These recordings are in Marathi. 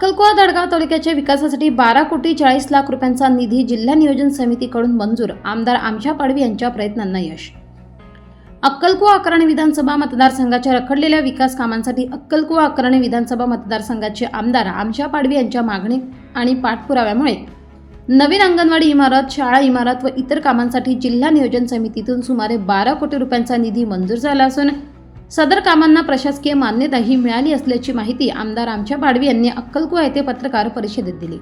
अक्कलकुवा दडगाव तालुक्याच्या विकासासाठी बारा कोटी चाळीस लाख रुपयांचा निधी जिल्हा नियोजन समितीकडून मंजूर. आमदार आमशा पाडवी यांच्या प्रयत्नांना यश. अक्कलकुवा अकराणी विधानसभा मतदारसंघाच्या रखडलेल्या विकास कामांसाठी अक्कलकुवा अकराणी विधानसभा मतदारसंघाचे आमदार आमशा पाडवी यांच्या मागणी आणि पाठपुराव्यामुळे नवीन अंगणवाडी इमारत शाळा इमारत व इतर कामांसाठी जिल्हा नियोजन समितीतून सुमारे बारा कोटी रुपयांचा निधी मंजूर झाला असून सदर कामांना प्रशासकीय मान्यताही मिळाली असल्याची माहिती आमदार आमच्या पाडवी यांनी अक्कलकुवा येथे पत्रकार परिषदेत दिली.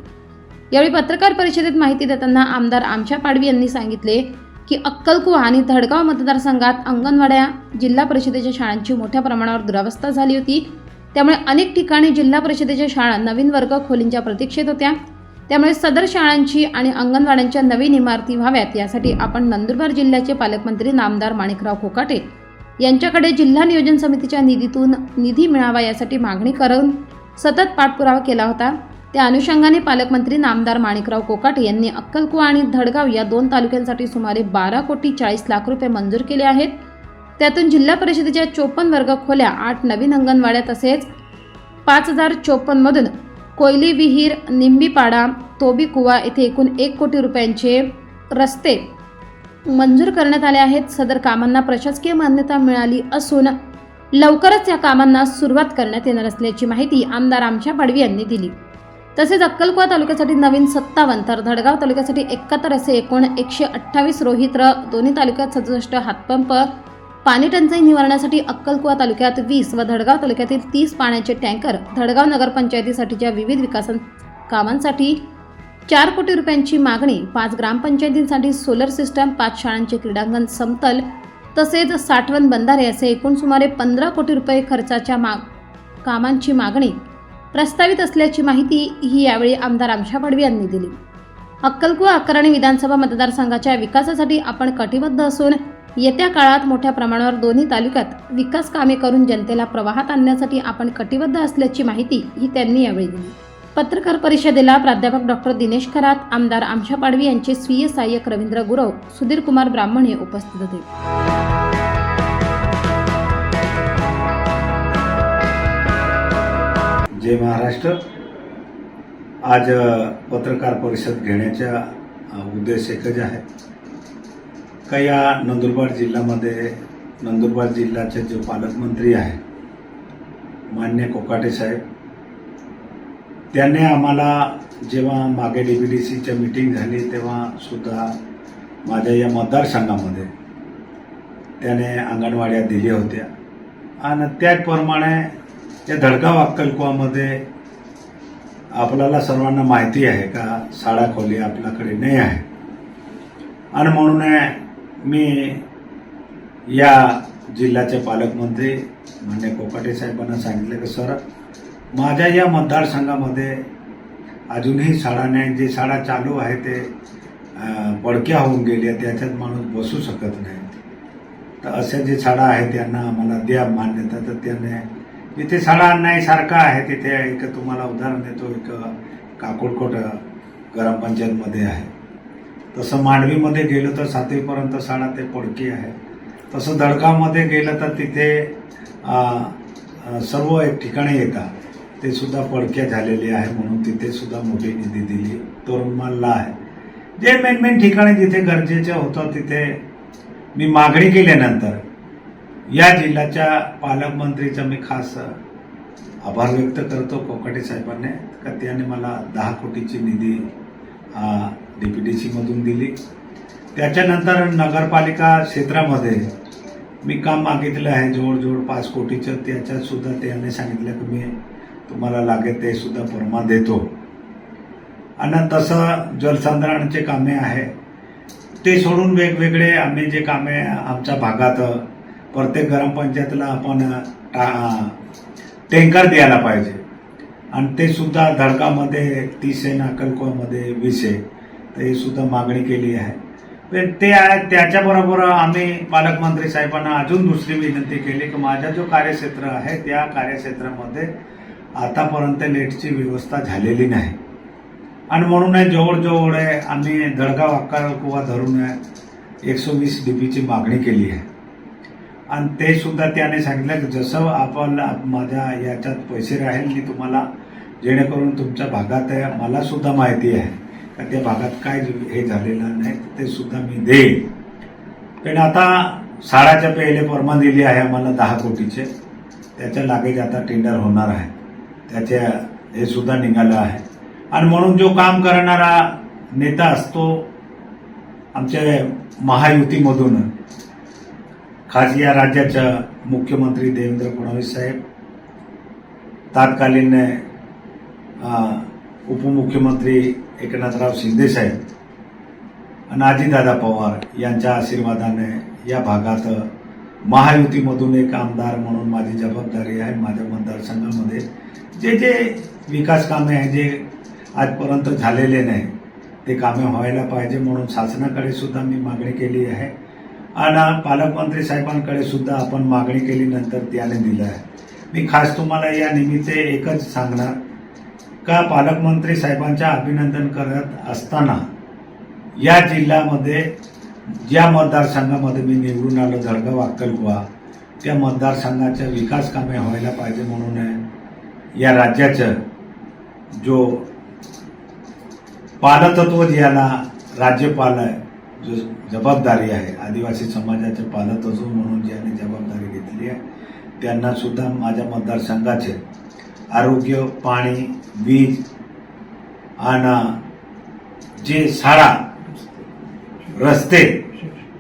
यावेळी पत्रकार परिषदेत माहिती देताना आमदार आमच्या पाडवी यांनी सांगितले की अक्कलकुवा आणि धडगाव मतदारसंघात अंगणवाड्या जिल्हा परिषदेच्या शाळांची मोठ्या प्रमाणावर दुरावस्था झाली होती. त्यामुळे अनेक ठिकाणी जिल्हा परिषदेच्या शाळा नवीन वर्ग खोलींच्या प्रतीक्षेत होत्या. त्यामुळे सदर शाळांची आणि अंगणवाड्यांच्या नवीन इमारती व्हाव्यात यासाठी आपण नंदुरबार जिल्ह्याचे पालकमंत्री नामदार माणिकराव कोकाटे यांच्याकडे जिल्हा नियोजन समितीच्या निधीतून निधी मिळावा यासाठी मागणी करून सतत पाठपुरावा केला होता. त्या अनुषंगाने पालकमंत्री नामदार माणिकराव कोकाटे यांनी अक्कलकुवा आणि धडगाव या दोन तालुक्यांसाठी सुमारे बारा कोटी चाळीस लाख रुपये मंजूर केले आहेत. त्यातून जिल्हा परिषदेच्या चोपन्न वर्ग खोल्या आठ नवीन अंगणवाड्या तसेच पाच हजार चोपन्नमधून कोयली विहीर निंबीपाडा तोबीकुवा येथे एकूण एक कोटी रुपयांचे रस्ते मंजूर करण्यात आले आहेत. सदर कामांना प्रशासकीय मान्यता मिळाली असून लवकरच या कामांना सुरुवात करण्यात येणार असल्याची माहिती आमदार आमच्या पाडवी यांनी दिली. तसेच अक्कलकुवा तालुक्यासाठी नवीन सत्तावन्न तर धडगाव तालुक्यासाठी एकाहत्तर असे एकूण एकशे अठ्ठावीस रोहित्र दोन्ही तालुक्यात सदुसष्ट हातपंप पाणी टंचाई निवारणासाठी अक्कलकुवा तालुक्यात वीस व धडगाव तालुक्यातील तीस पाण्याचे टँकर धडगाव नगरपंचायतीसाठीच्या विविध विकास कामांसाठी चार कोटी रुपयांची मागणी पाच ग्रामपंचायतींसाठी सोलर सिस्टम पाच शाळांचे क्रीडांगण समतल तसेच साठवण बंधारे असे एकूण सुमारे पंधरा कोटी रुपये खर्चाच्या माग कामांची मागणी प्रस्तावित असल्याची माहिती ही यावेळी आमदार आमशा पाडवी यांनी दिली. अक्कलकुवा अकराणी विधानसभा मतदारसंघाच्या विकासासाठी आपण कटिबद्ध असून येत्या काळात मोठ्या प्रमाणावर दोन्ही तालुक्यात विकास कामे करून जनतेला प्रवाहात आणण्यासाठी आपण कटिबद्ध असल्याची माहिती ही त्यांनी यावेळी दिली. पत्रकार परिषदेला प्राध्यापक डॉक्टर दिनेश खरात आमदार आमशा पाडवी यांचे स्वीय सहाय्यक रवींद्र गुरव सुधीर कुमार ब्राह्मण हे उपस्थित होते. जय महाराष्ट्र. आज पत्रकार परिषद घेण्याच्या उद्देश एकच आहे. का या नंदुरबार जिल्ह्यामध्ये नंदुरबार जिल्ह्याचे जे पालकमंत्री आहे मान्य कोकाटे साहेब त्याने आम्हाला जेव्हा मागे डी बी डी सीच्या मिटिंग झाली तेव्हा सुद्धा माझ्या या मतदारसंघामध्ये त्याने अंगणवाड्या दिल्या होत्या. आणि त्याचप्रमाणे या धडगाव अक्कलकुवामध्ये आपल्याला सर्वांना माहिती आहे का साडा खोली आपल्याकडे नाही आहे. आणि म्हणून मी या जिल्ह्याचे पालकमंत्री म्हणजे कोकाटे साहेबांना सांगितलं की सर माझ्या या मतदारसंघामध्ये अजूनही शाळा नाही. जे शाळा चालू आहे ते पडक्या होऊन गेल्या त्याच्यात माणूस बसू शकत नाही. तर अशा जे शाळा आहे त्यांना आम्हाला द्या मान्यता. तर त्याने जिथे शाळा नाही सारखा आहे तिथे एक तुम्हाला उदाहरण देतो. एक काकोडकोट ग्रामपंचायतमध्ये आहे. तसं मांडवीमध्ये गेलो तर सातवीपर्यंत शाळा ते पडकी आहे. तसं दडगावमध्ये गेलं तर तिथे सर्व एक ठिकाणी येतात. ते सुद्धा पडक्या झालेले आहे म्हणून तिथे सुद्धा मोठी निधी दिली. तोरणमालला आहे. जे मेन मेन ठिकाणी जिथे गरजेचं होतं तिथे मी मागणी केल्यानंतर या जिल्ह्याच्या पालकमंत्रीचा मी खास आभार व्यक्त करतो कोकाटे साहेबांनी का त्याने मला दहा कोटीची निधी डी पी डी सीमधून दिली. त्याच्यानंतर नगरपालिका क्षेत्रामध्ये मी काम मागितलं आहे जवळजवळ पाच कोटीचं. त्याच्यातसुद्धा त्याने सांगितलं की मी तुम्हाला लागेल ते सुद्धा परमा देतो. आणि तसं जलसंधारणाचे कामे आहे. ते सोडून वेगवेगळे आम्ही जे कामे आमच्या भागात प्रत्येक ग्रामपंचायतला आपण टँकर द्यायला पाहिजे. आणि ते सुद्धा धडकामध्ये तीस आहे नाकलकोमध्ये वीस आहे. तर हे सुद्धा मागणी केली आहे. म्हणजे ते आहे त्याच्याबरोबर आम्ही पालकमंत्री साहेबांना अजून दुसरी विनंती केली की माझा जो कार्यक्षेत्र आहे त्या कार्यक्षेत्रामध्ये आतापर्यंत नेटची व्यवस्था झालेली नाही. आणि म्हणून जवळजवळ आम्ही दडगाव अक्कलकुवा धरून एकशे वीस डी पीची मागणी केली आहे. आणि ते सुद्धा त्याने सांगितलं की जसं आपण माझ्या याच्यात पैसे राहील मी तुम्हाला जेणेकरून तुमच्या भागात आहे मला सुद्धा माहिती आहे का त्या भागात काय हे झालेलं नाही ते सुद्धा मी देईन. पण आता साडाच्या पहिले परमा दिली आहे आम्हाला दहा कोटीचे. त्याच्या लागेच आता टेंडर होणार आहे. त्याच्या हे सुद्धा निघालं आहे. आणि म्हणून जो काम करणारा नेता असतो आमच्या महायुतीमधून खास या राज्याच्या मुख्यमंत्री देवेंद्र फडणवीस साहेब तात्कालीन उपमुख्यमंत्री एकनाथराव शिंदे साहेब आणि अजितदादा पवार यांच्या आशीर्वादाने या भागात महायुतीमधून एक आमदार म्हणून माझी जबाबदारी आहे माझ्या मतदारसंघामध्ये. जे जे विकास कामे आहे जे आजपर्यंत झालेले नाही ते कामे व्हायला पाहिजे म्हणून शासनाकडे सुद्धा मी मागणी केली आहे. आणि पालकमंत्री साहेबांकडे सुद्धा आपण मागणी केल्यानंतर त्याने दिलं आहे. मी खास तुम्हाला या निमित्त एकच सांगणार का पालकमंत्री साहेबांच्या अभिनंदन करत असताना या जिल्ह्यामध्ये ज्या मतदारसंघामध्ये मी निवडून आलो जळगाव अक्कलकुवा त्या मतदारसंघाच्या विकास कामे व्हायला पाहिजे म्हणून आहे. या राज्याचं जो पालतत्व ज्याला राज्यपाल आहे जो जबाबदारी आहे आदिवासी समाजाचे पालतत्व म्हणून ज्याने जबाबदारी घेतली आहे त्यांना सुद्धा माझ्या मतदारसंघाचे आरोग्य पाणी वीज आणि जे शाळा रस्ते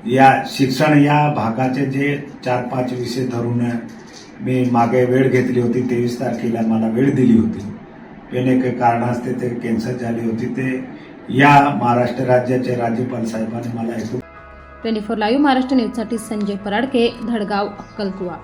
या शिक्षण या भागाचे जे चार पाच विषय धरून मी मागे वेळ घेतली होती तेवीस तारखेला मला वेळ दिली होती. पण काही कारणास्ते ते कॅन्सर झाली होती. ते या महाराष्ट्र राज्याचे राज्यपाल साहेबांनी मला ऐकून ट्वेंटी फोर लाईव्ह महाराष्ट्र न्यूजसाठी संजय पराडके धडगाव अक्कलकुवा.